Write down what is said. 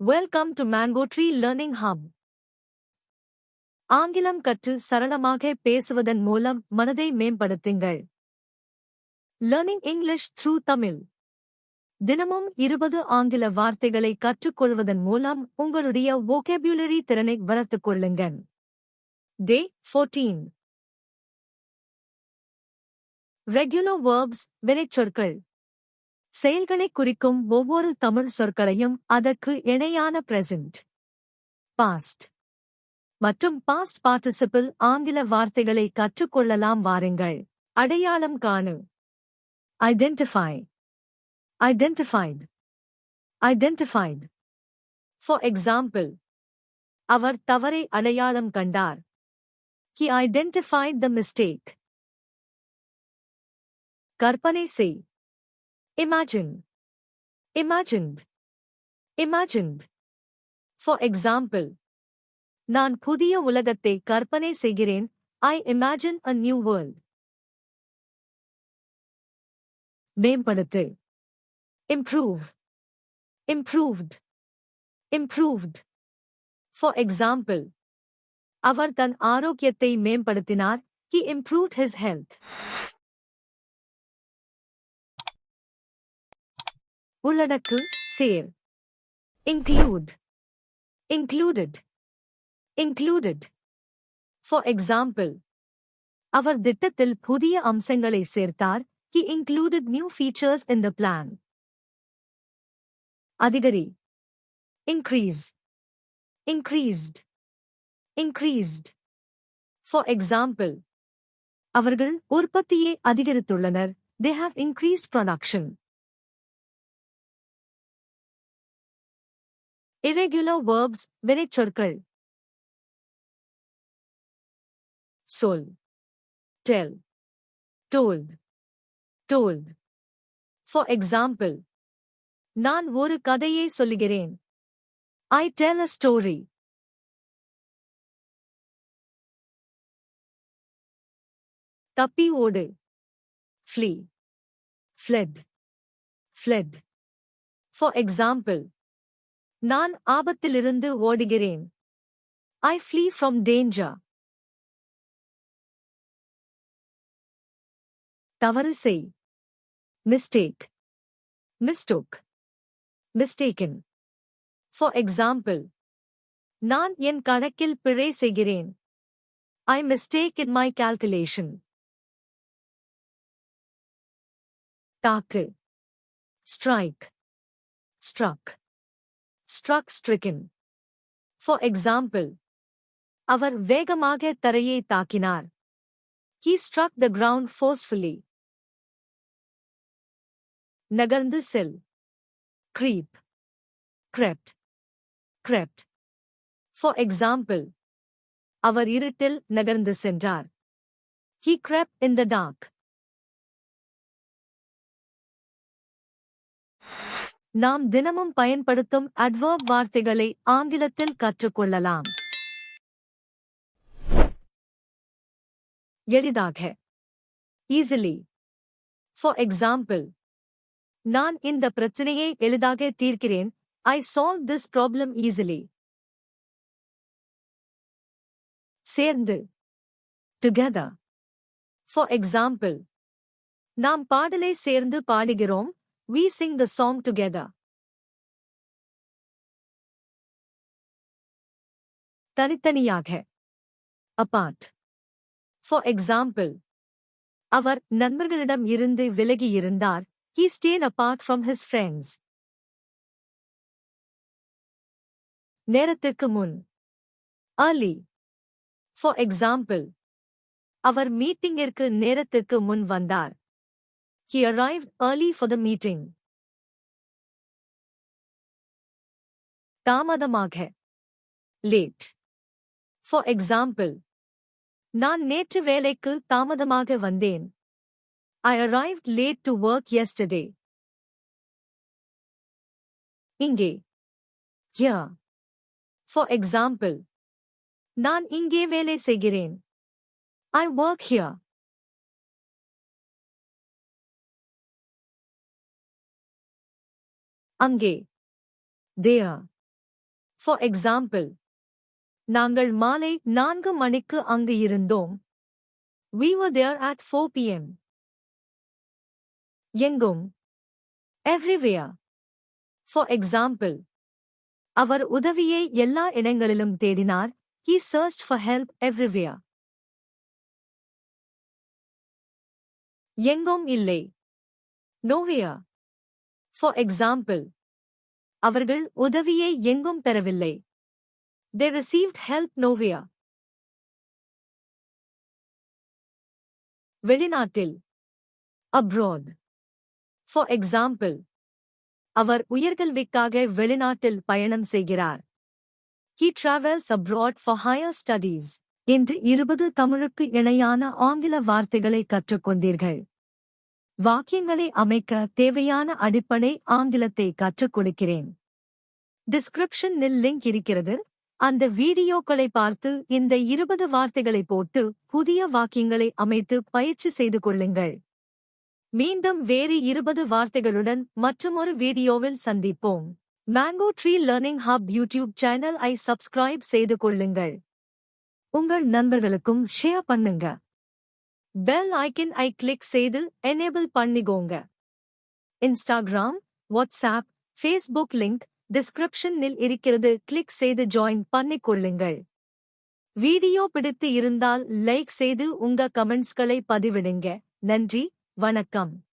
Welcome to mango tree learning hub ஆங்கிலம் கற்று சரளமாக பேசுவதன் மூலம் மனதை மேம்படுத்துங்கள். லேர்னிங் இங்கிலீஷ் த்ரூ தமிழ் தினமும் இருபது ஆங்கில வார்த்தைகளை கற்றுக்கொள்வதன் மூலம் உங்களுடைய வோகேபுலரி திறனை வளர்த்துக் கொள்ளுங்கள். டே 14 ரெகுலர் வேர்ப்ஸ் வினைச்சொற்கள். செயல்களை குறிக்கும் ஒவ்வொரு தமிழ் சொற்களையும் அதற்கு இணையான பிரசன்ட் பாஸ்ட் மற்றும் பாஸ்ட் பார்ட்டிசிபிள் ஆங்கில வார்த்தைகளை கற்றுக்கொள்ளலாம் வாருங்கள். அடையாளம் காணு. Identify identified identified for example அவர் தவறை அடையாளம் கண்டார். ஹி ஐடென்டிஃபைட் த மிஸ்டேக் கற்பனை செய். Imagine imagined imagined for example நான் புதிய உலகத்தை கற்பனை செய்கிறேன். I imagine a new world மேம்படுத்து. Improve improved improved for example அவர் தன் ஆரோக்கியத்தை மேம்படுத்தினார். ஹி இம்ப்ரூவ்ட் ஹிஸ் ஹெல்த் உள்ளடக்கு சேர் include included included for example அவர் திட்டத்தில் புதிய அம்சங்களை சேர்த்தார் he included new features in the plan அதிகரி increase increased increased for example அவர்கள் உற்பத்தியை அதிகரித்துள்ளனர் they have increased production irregular verbs வினைச்சொற்கள் சொல் tell told told for example நான் ஒரு கதையை சொல்லுகிறேன் I tell a story தப்பி ஓடு flee fled fled for example நான் ஆபத்திலிருந்து ஓடுகிறேன். ஐ ஃப்ளீ ஃப்ரம் டேஞ்சர் தவறு செய். Mistake mistook mistaken for example நான் என் கணக்கில் பிழை செய்கிறேன். I mistake in my calculation தாக்கு. Strike struck struck stricken. For example, அவர் வேகமாக தரையை தாக்கினார். He struck the ground forcefully. நகர்ந்து செல். Creep. Crept. Crept. For example, அவர் இருட்டில் நகர்ந்து சென்றார். He crept in the dark. நாம் தினமும் பயன்படுத்தும் அட்வர்ப் வார்த்தைகளை ஆங்கிலத்தில் கற்றுக்கொள்ளலாம். எளிதாக. ஈஸிலி ஃபார் எக்ஸாம்பிள் நான் இந்த பிரச்சனையை எளிதாக தீர்க்கிறேன். I solve this problem easily சேர்ந்து. டுகெதர் ஃபார் எக்ஸாம்பிள் நாம் பாடலை சேர்ந்து பாடுகிறோம். We sing the song together. தனித்தனியாக apart. For example, அவர் நண்பர்களிடம் இருந்து விலகி இருந்தார் he stayed apart from his friends. நேரத்திற்கு முன் early. For example, அவர் மீட்டிங்கிற்கு நேரத்திற்கு முன் வந்தார் He arrived early for the meeting. தாமதமாக late. For example, நான் நேற்று வேலைக்கு தாமதமாக வந்தேன். I arrived late to work yesterday. இங்கே here. For example, நான் இங்கே வேலை செய்கிறேன். I work here. அங்கே தேயா ஃபார் எக்ஸாம்பிள் நாங்கள் மாலை நான்கு மணிக்கு அங்கு இருந்தோம் we were there at four PM எங்கும் எவ்ரிவேயா ஃபார் எக்ஸாம்பிள் அவர் உதவியை எல்லா இடங்களிலும் தேடினார் he search for help everywhere எங்கும் இல்லை நோவியா ஃபார் எக்ஸாம்பிள் அவர்கள் உதவியை எங்கும் பெறவில்லை. தே ரிசீவ்ட் ஹெல்ப் நோவியா வெளிநாட்டில் abroad. ஃபார் எக்ஸாம்பிள் அவர் உயர்கல்விக்காக வெளிநாட்டில் பயணம் செய்கிறார். He travels abroad for higher studies இன்று இருபது தமிழுக்கு இணையான ஆங்கில வார்த்தைகளை கற்றுக்கொண்டீர்கள். வாக்கியங்களை அமைக்க தேவையான அடிப்படை ஆங்கிலத்தை கற்றுக் கொடுக்கிறேன். டிஸ்கிரிப்ஷனில் லிங்க் இருக்கிறது. அந்த வீடியோக்களை பார்த்து இந்த இருபது வார்த்தைகளை போட்டு புதிய வாக்கியங்களை அமைத்து பயிற்சி செய்து கொள்ளுங்கள். மீண்டும் வேறு இருபது வார்த்தைகளுடன் மற்றுமொரு வீடியோவில் சந்திப்போம். Mango tree learning hub YouTube channel ஐ சப்ஸ்கிரைப் செய்து கொள்ளுங்கள். உங்கள் நண்பர்களுக்கும் ஷேர் பண்ணுங்க. பெல் ஐக்கன் ஐ கிளிக் செய்து எனேபிள் பண்ணிக்கோங்க. இன்ஸ்டாகிராம் வாட்ஸ்ஆப் ஃபேஸ்புக் லிங்க் டிஸ்கிரிப்ஷனில் இருக்கிறது. கிளிக் செய்து ஜாயின் பண்ணிக்கொள்ளுங்கள். வீடியோ பிடித்து இருந்தால் லைக் செய்து உங்க கமெண்ட்ஸ்களை பதிவிடுங்க. நன்றி வணக்கம்.